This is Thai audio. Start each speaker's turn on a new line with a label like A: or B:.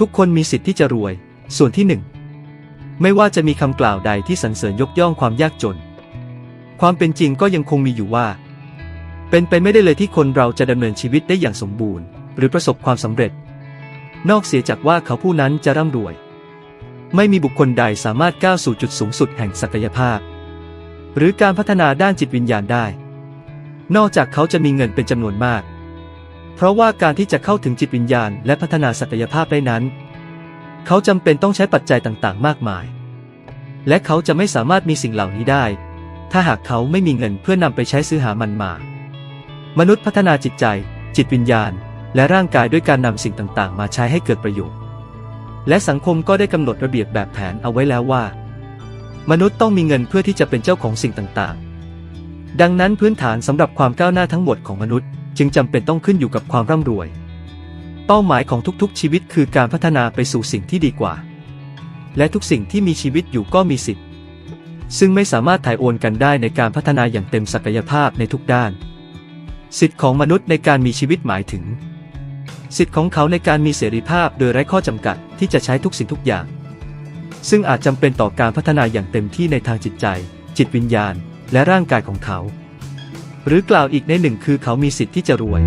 A: ทุกคนมีสิทธิ์ที่จะรวย ส่วนที่หนึ่งไม่ว่าจะมีคำกล่าวใดที่สรรเสริญยกย่องความยากจน ความเป็นจริงก็ยังคงมีอยู่ว่า เป็นไปไม่ได้เลยที่คนเราจะดำเนินชีวิตได้อย่างสมบูรณ์ หรือประสบความสำเร็จ นอกเสียจากว่าเขาผู้นั้นจะร่ำรวย ไม่มีบุคคลใดสามารถก้าวสู่จุดสูงสุดแห่งศักยภาพ หรือการพัฒนาด้านจิตวิญญาณได้ นอกจากเขาจะมีเงินเป็นจำนวนมาก เพราะว่าการที่จะเข้าถึงจิตวิญญาณและพัฒนาศักยภาพได้นั้น เขาจำเป็นต้องใช้ปัจจัยต่างๆ มากมาย และเขาจะไม่สามารถมีสิ่งเหล่านี้ได้ ถ้าหากเขาไม่มีเงินเพื่อนำไปใช้ซื้อหามันมา มนุษย์พัฒนาจิตใจ จิตวิญญาณ และร่างกายด้วยการนำสิ่งต่างๆ มาใช้ให้เกิดประโยชน์ และสังคมก็ได้กำหนดระเบียบแบบแผนเอาไว้แล้วว่า มนุษย์ต้องมีเงินเพื่อที่จะเป็นเจ้าของสิ่งต่างๆ ดังนั้นพื้นฐานสำหรับความก้าวหน้าทั้งหมดของมนุษย์ จึงจำเป็นต้องขึ้นอยู่กับความร่ำรวย เป้าหมายของทุกๆชีวิตคือการพัฒนาไปสู่สิ่งที่ดีกว่า และทุกสิ่งที่มีชีวิตอยู่ก็มีสิทธิ์ ซึ่งไม่สามารถถ่ายโอนกันได้ในการพัฒนาอย่างเต็มศักยภาพในทุกด้าน สิทธิ์ของมนุษย์ในการมีชีวิตหมายถึง สิทธิ์ของเขาในการมีเสรีภาพโดยไร้ข้อจำกัดที่จะใช้ทุกสิ่งทุกอย่าง ซึ่งอาจจำเป็นต่อการพัฒนาอย่างเต็มที่ในทางจิตใจ จิตวิญญาณ และร่างกายของเขา หรือกล่าวอีกในหนึ่งคือเขามีสิทธิ์ที่จะรวย